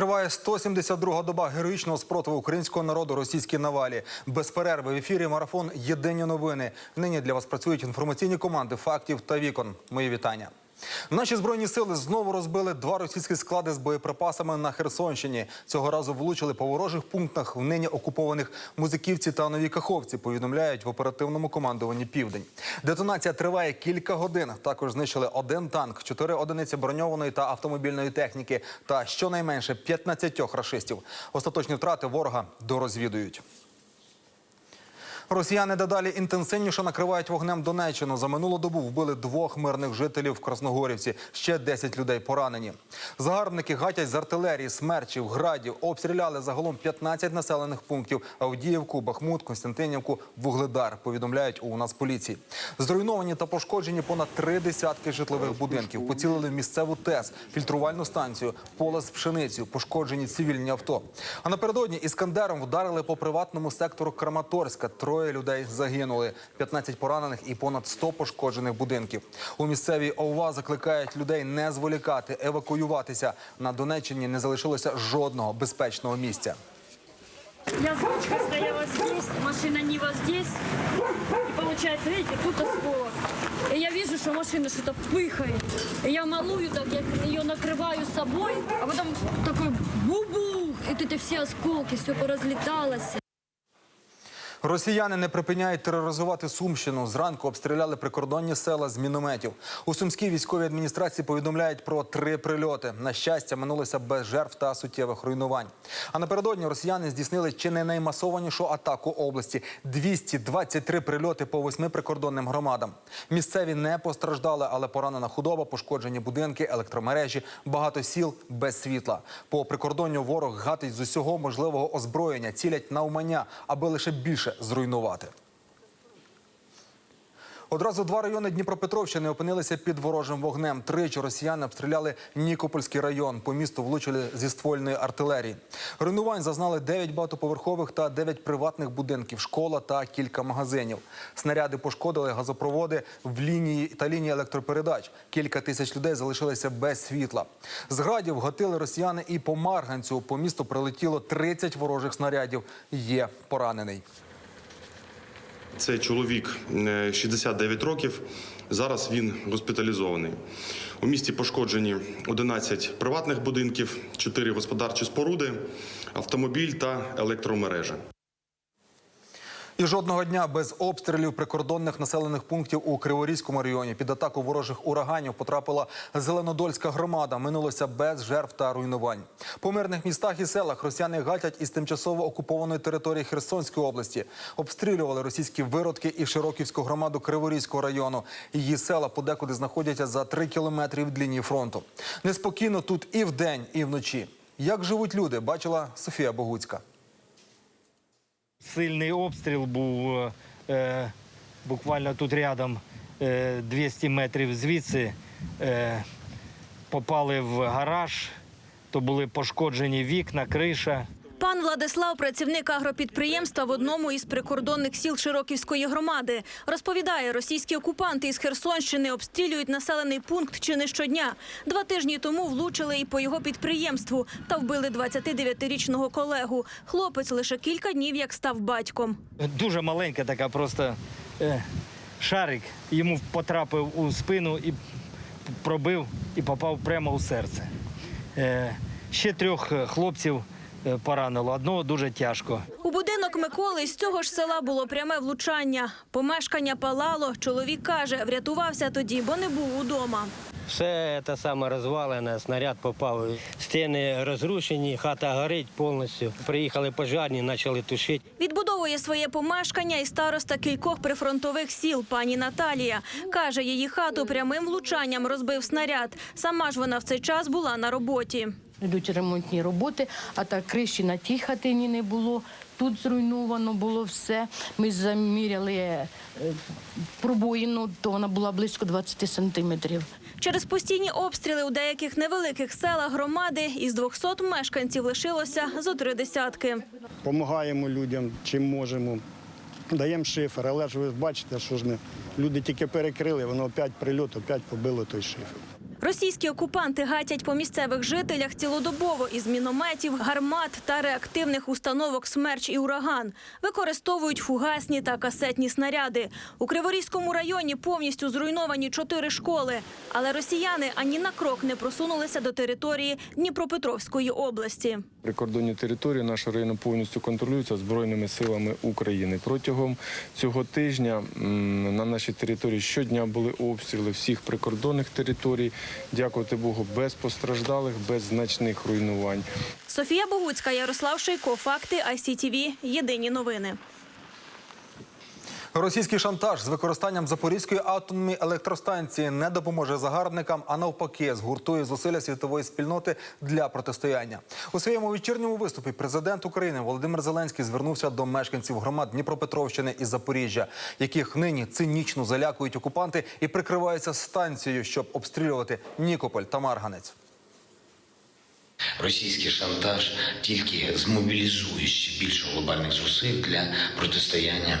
Триває 172-га доба героїчного спротиву українського народу російській навалі. Без перерви в ефірі марафон Єдині новини. Нині для вас працюють інформаційні команди фактів та вікон. Мої вітання. Наші збройні сили знову розбили два російські склади з боєприпасами на Херсонщині. Цього разу влучили по ворожих пунктах в нині окупованих музиківці та нові каховці. Повідомляють в оперативному командуванні Південь. Детонація триває кілька годин. Також знищили один танк, чотири одиниці броньованої та автомобільної техніки та щонайменше 15 рашистів. Остаточні втрати ворога дорозвідують. Росіяни дедалі інтенсивніше накривають вогнем Донеччину. За минулу добу вбили двох мирних жителів в Красногорівці. Ще 10 людей поранені. Загарбники гатять з артилерії, смерчів, градів. Обстріляли загалом 15 населених пунктів: Авдіївку, Бахмут, Константинівку, Вугледар. Повідомляють у нас поліції. Зруйновані та пошкоджені понад три десятки житлових будинків. Поцілили в місцеву ТЕС, фільтрувальну станцію, поле з пшеницею, пошкоджені цивільні авто. А напередодні іскандером вдарили по приватному сектору Краматорська. Троє людей загинули, 15 поранених і понад 100 пошкоджених будинків. У місцевій ОВА закликають людей не зволікати, евакуюватися. На Донеччині не залишилося жодного безпечного місця. Я с ручкой стояла здесь, машина Нива здесь. И получается, видите, тут осколок. И я вижу, что машина что-то пыхает. И я малую так, я ее накрываю собой, а потом такой бу-бух. И тут эти все осколки, все поразлеталось. Росіяни не припиняють тероризувати Сумщину. Зранку обстріляли прикордонні села з мінометів. У сумській військовій адміністрації повідомляють про три прильоти. На щастя, минулося без жертв та суттєвих руйнувань. А напередодні росіяни здійснили чи не наймасованішу атаку області 223 прильоти по восьми прикордонним громадам. Місцеві не постраждали, але поранена худоба, пошкоджені будинки, електромережі, багато сіл без світла. По прикордонню ворог гатить з усього можливого озброєння, цілять на умання, аби лише більше зруйнувати. Одразу два райони Дніпропетровщини опинилися під ворожим вогнем. Тричі росіяни обстріляли Нікопольський район. По місту влучили зі ствольної артилерії. Руйнувань зазнали 9 багатоповерхових та 9 приватних будинків, школа та кілька магазинів. Снаряди пошкодили газопроводи в лінії та лінії електропередач. Кілька тисяч людей залишилися без світла. З градів гатили росіяни і по Марганцю. По місту прилетіло 30 ворожих снарядів. Є поранений. Це чоловік е, 69 років. Зараз він госпіталізований. У місті пошкоджені 11 приватних будинків, 4 господарчі споруди, автомобіль та електромережа. І жодного дня без обстрілів прикордонних населених пунктів у Криворізькому районі під атаку ворожих ураганів потрапила Зеленодольська громада. Минулося без жертв та руйнувань. По мирних містах і селах росіяни гатять із тимчасово окупованої території Херсонської області. Обстрілювали російські виродки і Широківську громаду Криворізького району. Її села подекуди знаходяться за три кілометри від лінії фронту. Неспокійно тут і вдень, і вночі. Як живуть люди, бачила Софія Богуцька. Сильний обстріл був е, буквально тут рядом е, 200 метрів звідси. Е, попали в гараж, то були пошкоджені вікна, криша. Пан Владислав, працівник агропідприємства в одному із прикордонних сіл Широківської громади, розповідає, російські окупанти із Херсонщини обстрілюють населений пункт чи не щодня. Два тижні тому влучили і по його підприємству та вбили 29-річного колегу. Хлопець лише кілька днів як став батьком. Дуже маленька така просто е, шарик. Йому потрапив у спину і пробив і попав прямо у серце. Е, ще трьох е, хлопців поранило, одного дуже тяжко. У будинок Миколи з цього ж села було пряме влучання. Помешкання палало. Чоловік каже, врятувався тоді, бо не був удома. Все те саме розвалене, снаряд попав. Стіни розрушені, хата горить повністю. Приїхали пожарні, почали тушити. Відбудовує своє помешкання і староста кількох прифронтових сіл пані Наталія. Каже, її хату прямим влучанням розбив снаряд. Сама ж вона в цей час була на роботі. Йдуть ремонтні роботи, а так криші на тій хатині не було. Тут зруйновано було все. Ми заміряли е, пробоїну, то вона була близько 20 сантиметрів. Через постійні обстріли у деяких невеликих селах громади із 200 мешканців лишилося зо три десятки. Помагаємо людям, чим можемо. Даємо шифер, але ж ви бачите, що ж ми люди тільки перекрили, воно опять прильот, опять побило той шифер. Російські окупанти гатять по місцевих жителях цілодобово із мінометів, гармат та реактивних установок «Смерч» і «Ураган». Використовують фугасні та касетні снаряди. У Криворізькому районі повністю зруйновані чотири школи. Але росіяни ані на крок не просунулися до території Дніпропетровської області. Прикордонні території нашого району повністю контролюються Збройними силами України. Протягом цього тижня на нашій території щодня були обстріли всіх прикордонних територій. Дякувати Богу, без постраждалих, без значних руйнувань. Софія Богуцька, Ярослав Шейко, Факти ICTV. Єдині новини. Російський шантаж з використанням Запорізької атомної електростанції не допоможе загарбникам, а навпаки, згуртує зусилля світової спільноти для протистояння. У своєму вечірньому виступі президент України Володимир Зеленський звернувся до мешканців громад Дніпропетровщини і Запоріжжя, яких нині цинічно залякують окупанти і прикриваються станцією, щоб обстрілювати Нікополь та Марганець. Російський шантаж тільки змобілізує ще більше глобальних зусиль для протистояння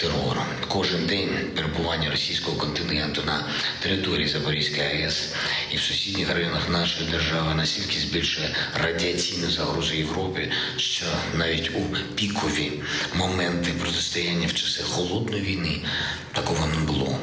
терору. Кожен день перебування російського континенту на території Запорізької АЕС і в сусідніх районах нашої держави настільки збільшує радіаційну загрозу Європі, що навіть у пікові моменти протистояння в часи холодної війни такого не було.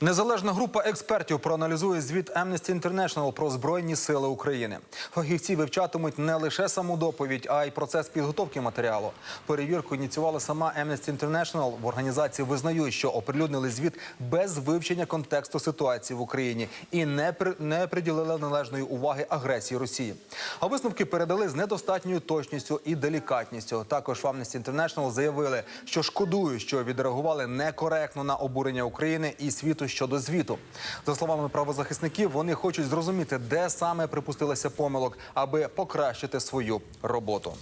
Незалежна група експертів проаналізує звіт Amnesty International про збройні сили України. Фахівці вивчатимуть не лише саму доповідь, а й процес підготовки матеріалу. Перевірку ініціювала сама Amnesty International. В організації визнають, що оприлюднили звіт без вивчення контексту ситуації в Україні і не при не приділили належної уваги агресії Росії. А висновки передали з недостатньою точністю і делікатністю. Також в Amnesty International заявили, що шкодують, що відреагували некоректно на обурення України і світу щодо звіту. За словами правозахисників, вони хочуть зрозуміти, де саме припустилися помилок, аби покращити свою роботу.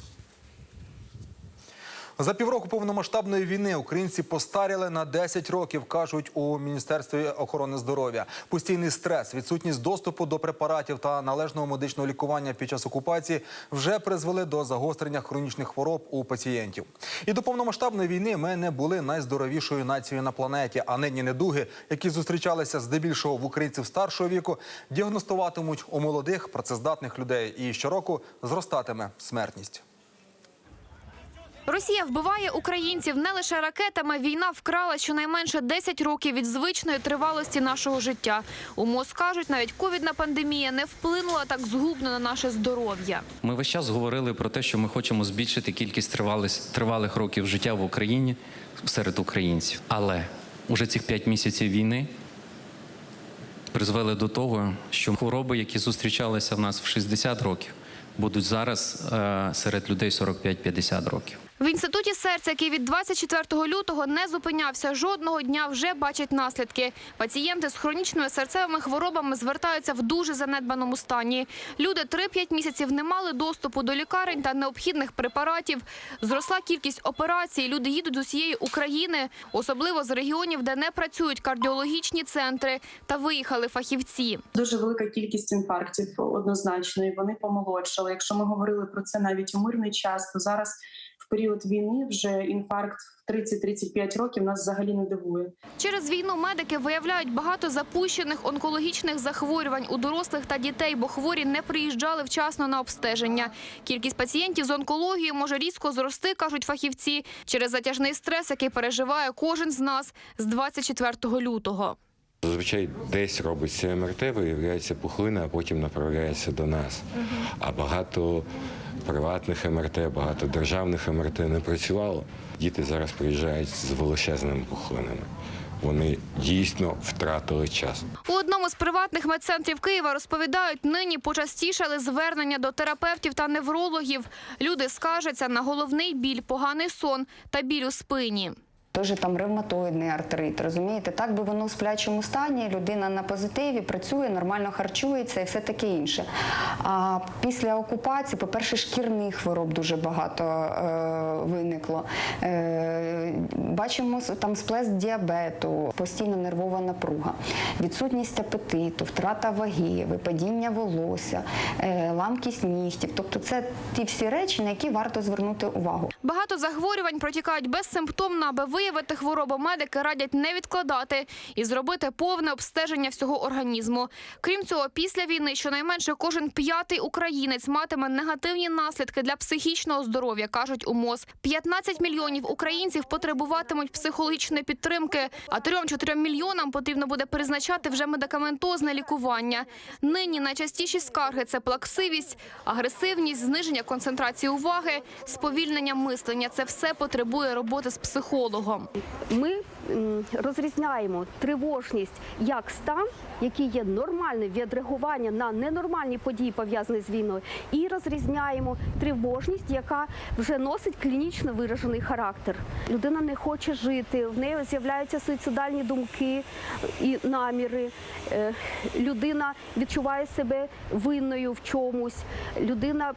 За півроку повномасштабної війни українці постаріли на 10 років, кажуть у міністерстві охорони здоров'я. Постійний стрес, відсутність доступу до препаратів та належного медичного лікування під час окупації вже призвели до загострення хронічних хвороб у пацієнтів. І до повномасштабної війни ми не були найздоровішою нацією на планеті. А нині недуги, які зустрічалися здебільшого в українців старшого віку, діагностуватимуть у молодих працездатних людей. І щороку зростатиме смертність. Росія вбиває українців не лише ракетами. Війна вкрала щонайменше 10 років від звичної тривалості нашого життя. У МОЗ кажуть, навіть ковідна пандемія не вплинула так згубно на наше здоров'я. Ми весь час говорили про те, що ми хочемо збільшити кількість тривалих, років життя в Україні серед українців. Але уже цих 5 місяців війни призвели до того, що хвороби, які зустрічалися в нас в 60 років, будуть зараз е, серед людей 45-50 років. В інституті серця, який від 24 лютого не зупинявся жодного дня, вже бачать наслідки. Пацієнти з хронічними серцевими хворобами звертаються в дуже занедбаному стані. Люди 3-5 місяців не мали доступу до лікарень та необхідних препаратів. Зросла кількість операцій. Люди їдуть з усієї України, особливо з регіонів, де не працюють кардіологічні центри, та виїхали фахівці. Дуже велика кількість інфарктів однозначно, і вони помолодшали. Якщо ми говорили про це навіть у мирний час, то зараз період війни вже інфаркт в 30-35 років нас взагалі не дивує. Через війну медики виявляють багато запущених онкологічних захворювань у дорослих та дітей, бо хворі не приїжджали вчасно на обстеження. Кількість пацієнтів з онкологією може різко зрости, кажуть фахівці, через затяжний стрес, який переживає кожен з нас з 24 лютого. Зазвичай десь робиться МРТ, виявляється пухлина, а потім направляється до нас. А багато приватних МРТ, багато державних МРТ не працювало. Діти зараз приїжджають з величезними пухлинами. Вони дійсно втратили час. У одному з приватних медцентрів Києва розповідають, нині почастішали звернення до терапевтів та неврологів. Люди скаржаться на головний біль, поганий сон та біль у спині. Той же там ревматоїдний артрит, розумієте, так би воно в сплячому стані, людина на позитиві працює, нормально харчується і все таке інше. А після окупації, по-перше, шкірних хвороб дуже багато е, виникло. Е, бачимо там сплеск діабету, постійно нервова напруга, відсутність апетиту, втрата ваги, випадіння волосся, е, ламкість нігтів. Тобто це ті всі речі, на які варто звернути увагу. Багато захворювань протікають безсимптомно, аби виявити виявити хворобу, медики радять не відкладати і зробити повне обстеження всього організму. Крім цього, після війни щонайменше кожен п'ятий українець матиме негативні наслідки для психічного здоров'я, кажуть у МОЗ. 15 мільйонів українців потребуватимуть психологічної підтримки, а 3-4 мільйонам потрібно буде призначати вже медикаментозне лікування. Нині найчастіші скарги це плаксивість, агресивність, зниження концентрації уваги, сповільнення мислення. Це все потребує роботи з психологом. Ми розрізняємо тривожність як стан, який є нормальним відреагування на ненормальні події, пов'язані з війною, і розрізняємо тривожність, яка вже носить клінічно виражений характер. Людина не хоче жити, в неї з'являються суїцидальні думки і наміри. Е, Людина відчуває себе винною в чомусь, людина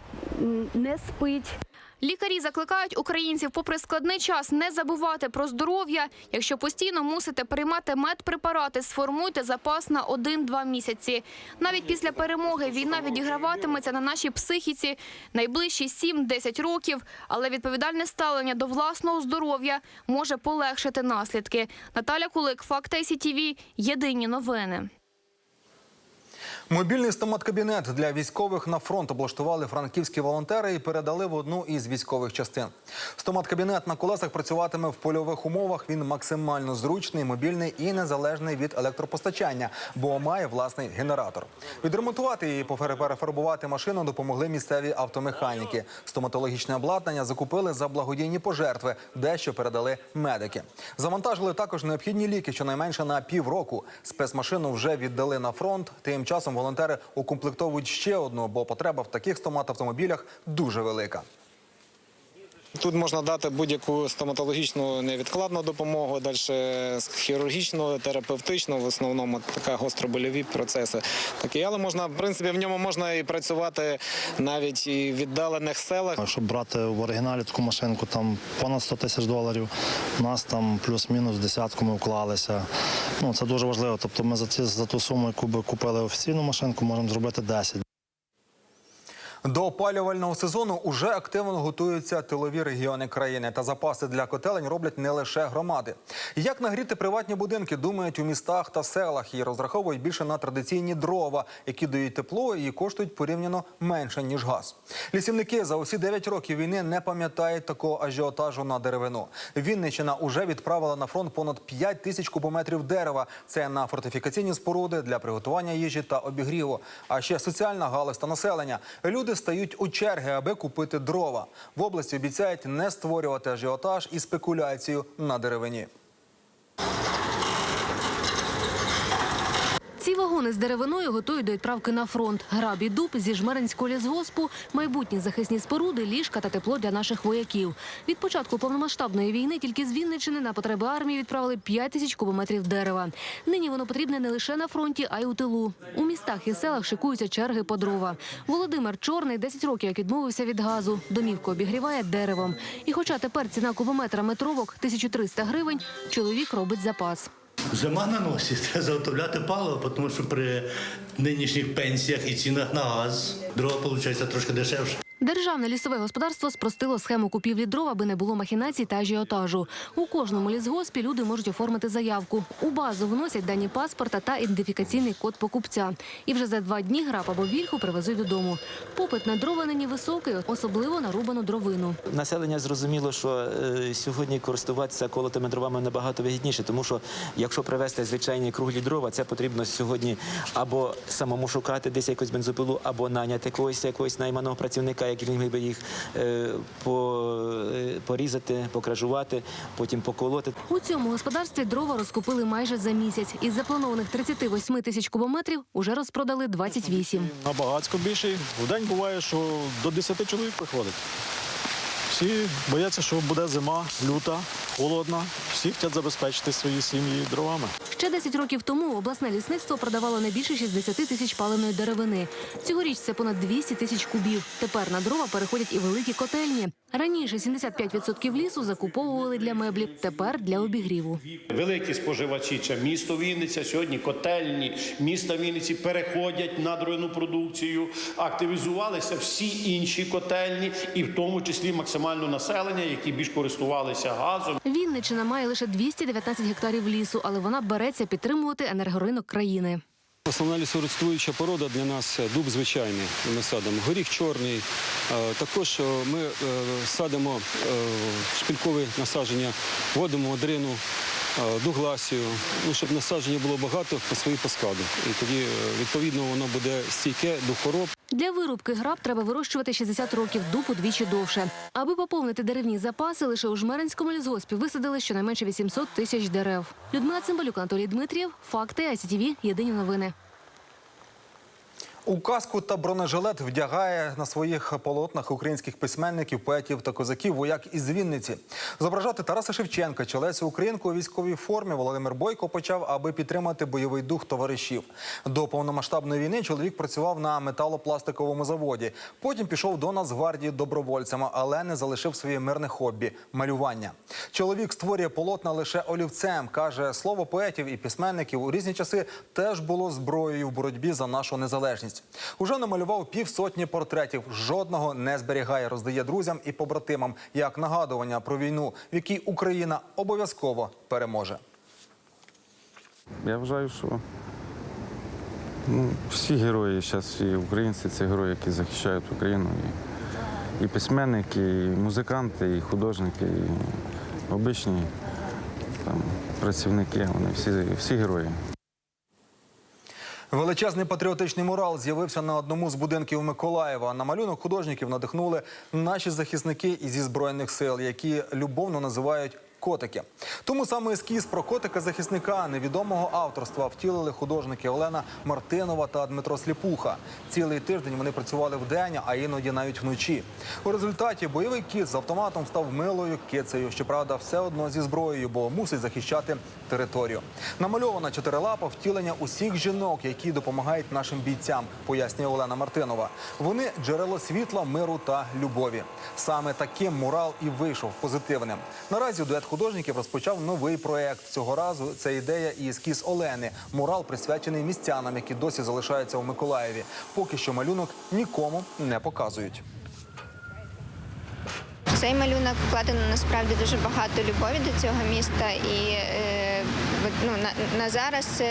не спить. Лікарі закликають українців, попри складний час, не забувати про здоров'я. Якщо постійно мусите приймати медпрепарати, сформуйте запас на 1-2 місяці. Навіть після перемоги війна відіграватиметься на нашій психіці найближчі 7-10 років, але відповідальне ставлення до власного здоров'я може полегшити наслідки. Наталя Кулик, Факт ICTV, Єдині новини. Мобільний стомат-кабінет для військових на фронт облаштували франківські волонтери і передали в одну із військових частин. Стомат-кабінет на колесах працюватиме в польових умовах. Він максимально зручний, мобільний і незалежний від електропостачання, бо має власний генератор. Відремонтувати і перефарбувати машину допомогли місцеві автомеханіки. Стоматологічне обладнання закупили за благодійні пожертви, дещо передали медики. Завантажили також необхідні ліки, щонайменше на півроку. Спецмашину вже віддали на фронт. Тим часом волонтери укомплектовують ще одну, бо потреба в таких стомат-автомобілях дуже велика. Тут можна дати будь-яку стоматологічну невідкладну допомогу, далі хірургічну, терапевтичну, в основному така гостробольові процеси. Такі, але можна, в принципі, в ньому можна і працювати навіть і в віддалених селах. Щоб брати в оригіналі таку машинку, там понад 100 тисяч доларів. У нас там плюс-мінус десятку ми вклалися. Ну це дуже важливо. Тобто, ми за ці за ту суму, яку би купили офіційну машинку, можемо зробити 10. До опалювального сезону уже активно готуються тилові регіони країни. Та запаси для котелень роблять не лише громади. Як нагріти приватні будинки, думають у містах та селах і розраховують більше на традиційні дрова, які дають тепло і коштують порівняно менше ніж газ. Лісівники за усі 9 років війни не пам'ятають такого ажіотажу на деревину. Вінниччина уже відправила на фронт понад 5 тисяч кубометрів дерева. Це на фортифікаційні споруди для приготування їжі та обігріву. А ще соціальна галузь та населення. Люди стають у черги, аби купити дрова. В області обіцяють не створювати ажіотаж і спекуляцію на деревині. Вагони з деревиною готують до відправки на фронт. Граб і дуб зі жмеринського лісгоспу, майбутні захисні споруди, ліжка та тепло для наших вояків. Від початку повномасштабної війни тільки з Вінниччини на потреби армії відправили 5 тисяч кубометрів дерева. Нині воно потрібне не лише на фронті, а й у тилу. У містах і селах шикуються черги по дрова. Володимир Чорний 10 років як відмовився від газу. Домівку обігріває деревом. І хоча тепер ціна кубометра метровок 1300 гривень, чоловік робить запас. Зима на носі, треба заготовляти паливо, тому що при нинішніх пенсіях і цінах на газ дрова виходить трошки дешевше. Державне лісове господарство спростило схему купівлі дров, аби не було махінацій та ажіотажу. У кожному лісгоспі люди можуть оформити заявку. У базу вносять дані паспорта та ідентифікаційний код покупця. І вже за два дні граб або вільху привезуть додому. Попит на дрова нині високий, особливо на рубану дровину. Населення зрозуміло, що е, сьогодні користуватися колотими дровами набагато вигідніше, тому що якщо привезти звичайні круглі дрова, це потрібно сьогодні або самому шукати десь якусь бензопилу, або наняти когось якогось найманого працівника, який міг би їх е, е, порізати, покражувати, потім поколоти. У цьому господарстві дрова розкупили майже за місяць. Із запланованих 38 тисяч кубометрів уже розпродали 28. Набагацько більше В день буває, що до 10 чоловік приходить. Всі бояться, що буде зима, люта, холодна. Всі хочуть забезпечити свої сім'ї дровами. Ще 10 років тому обласне лісництво продавало не більше 60 тисяч паленої деревини. Цьогоріч це понад 200 тисяч кубів. Тепер на дрова переходять і великі котельні. Раніше 75% лісу закуповували для меблів, тепер для обігріву. Великі споживачі це місто Вінниця. Сьогодні котельні міста Вінниці переходять на дровяну продукцію. Активізувалися всі інші котельні, і в тому числі максимально населення, які більш користувалися газом. Вінниччина має лише 219 гектарів лісу, але вона береться підтримувати енергоринок країни. Основна лісороструюча порода для нас дуб звичайний. Ми садимо горіх чорний. Е, Також е, ми е, садимо е, шпилькові насадження, вводимо одрину, дугласію, ну, щоб насадження було багато по своїй посаду. І тоді, відповідно, воно буде стійке до хвороб. Для вирубки граб треба вирощувати 60 років, дуб удвічі довше. Аби поповнити деревні запаси, лише у Жмеринському лісгоспі висадили щонайменше 800 тисяч дерев. Людмила Цимбалюк, Анатолій Дмитрієв. Факти ICTV. Єдині новини. У каску та бронежилет вдягає на своїх полотнах українських письменників, поетів та козаків вояк із Вінниці. Зображати Тараса Шевченка чи Лесю Українку у військовій формі Володимир Бойко почав, аби підтримати бойовий дух товаришів. До повномасштабної війни чоловік працював на металопластиковому заводі. Потім пішов до Нацгвардії добровольцями, але не залишив своє мирне хобі малювання. Чоловік створює полотна лише олівцем. каже, слово поетів і письменників у різні часи теж було зброєю в боротьбі за нашу незалежність. Уже намалював півсотні портретів. Жодного не зберігає, роздає друзям і побратимам як нагадування про війну, в якій Україна обов'язково переможе. Я вважаю, що ну, всі герої зараз, всі українці це герої, які захищають Україну. І, і письменники, і музиканти, і художники, і обичні там, працівники, вони всі, всі герої. Величезний патріотичний мурал з'явився на одному з будинків Миколаєва. На малюнок художників надихнули наші захисники зі збройних сил, які любовно називають. Котики, тому саме ескіз про котика захисника невідомого авторства втілили художники Олена Мартинова та Дмитро Сліпуха. Цілий тиждень вони працювали вдень, а іноді навіть вночі. У результаті бойовий кіт з автоматом став милою кицею. Щоправда, все одно зі зброєю, бо мусить захищати територію. Намальована чотирилапа втілення усіх жінок, які допомагають нашим бійцям, пояснює Олена Мартинова. Вони джерело світла, миру та любові. Саме таким мурал і вийшов позитивним. Наразі дует художників розпочав новий проект. Цього разу це ідея і ескіз Олени. Мурал присвячений містянам, які досі залишаються у Миколаєві. Поки що малюнок нікому не показують. Цей малюнок вкладено насправді дуже багато любові до цього міста, і е, ну, на, на зараз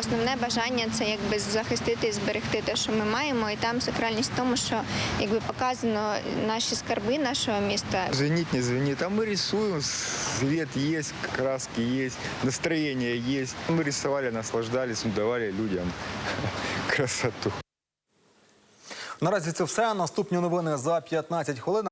основне бажання це якби захистити і зберегти те, що ми маємо. І там сакральність в тому, що якби показано наші скарби нашого міста. Звенит, не звенит, а мы рисуем, свет есть, краски есть, настроение есть. Мы рисовали, наслаждались, давали людям красоту. Наразі це все. Наступні новини за 15 хвилин.